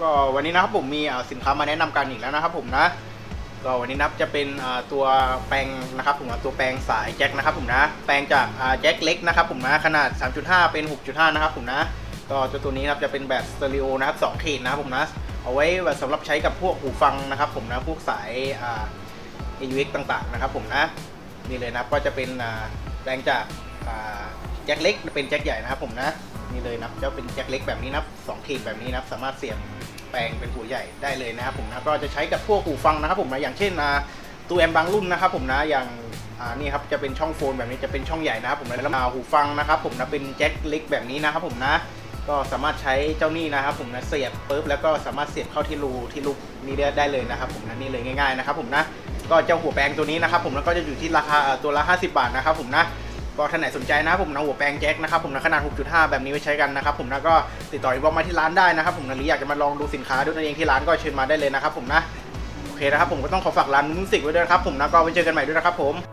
ก็วันนี้นะครับผมมีสินค้ามาแนะนำกันอีกแล้วนะครับผมนะก็วันนี้นะครับจะเป็นตัวแปลงนะครับผมตัวแปลงสายแจ็คนะครับผมนะแปลงจากแจ็คเล็กนะครับผมนะขนาด 3.5 เป็น 6.5 นะครับผมนะก็ตัวตัวนี้นะครับจะเป็นแบบสเตอริโอนะครับ2เขตนะครับผมนะเอาไว้แบบสำหรับใช้กับพวกหูฟังนะครับผมนะพวกสายอ่า AUX ต่างๆนะครับผมนะนี่เลยนะครับก็จะเป็นแปลงจากแจ็คเล็กเป็นแจ็คใหญ่นะครับผมนะนี่เลยนะครับจะเป็นแจ็คเล็กแบบนี้นะครับสองขีดแบบนี้นะครับสามารถเสียบ แปลงเป็นหูใหญ่ได้เลยนะครับผมนะก็จะใช้กับพวกหูฟังนะครับผมนะอย่างเช่นอ่าตัวแอมบางรุ่นนะครับผมนะอย่างนี่ครับจะเป็นช่องโฟนแบบนี้จะเป็นช่องใหญ่นะครับผมแล้วมาหูฟังนะครับผมนะเป็นแจ็คเล็กแบบนี้นะครับผมนะก็สามารถใช้เจ้านี่นะครับผมนะเสียบปุ๊บแล้วก็สามารถเสียบเข้าที่รูที่ลูกนี้ได้เลยนะครับผมนะนี่เลยง่ายๆนะครับผมนะก็เจ้าหัวแปลงตัวนี้นะครับผมแล้วก็จะอยู่ที่ราคาตัวละ 50 บาทนะครับผมนะ ก็ท่านไหนสนใจนะผมนะหัวแปลงแจ็คนะครับผมนะขนาด 6.5 แบบนี้ไว้ใช้กันนะครับผมนะก็ติดต่ออินบ็อกมาที่ร้านได้นะครับผมนะหรืออยากจะมาลองดูสินค้าด้วยตัวเองที่ร้านก็เชิญมาได้เลยนะครับผมนะโอเคนะครับผมก็ต้องขอฝากร้านมิวสิกไว้ด้วยนะครับผมนะก็ไว้เจอกันใหม่ด้วยนะครับผม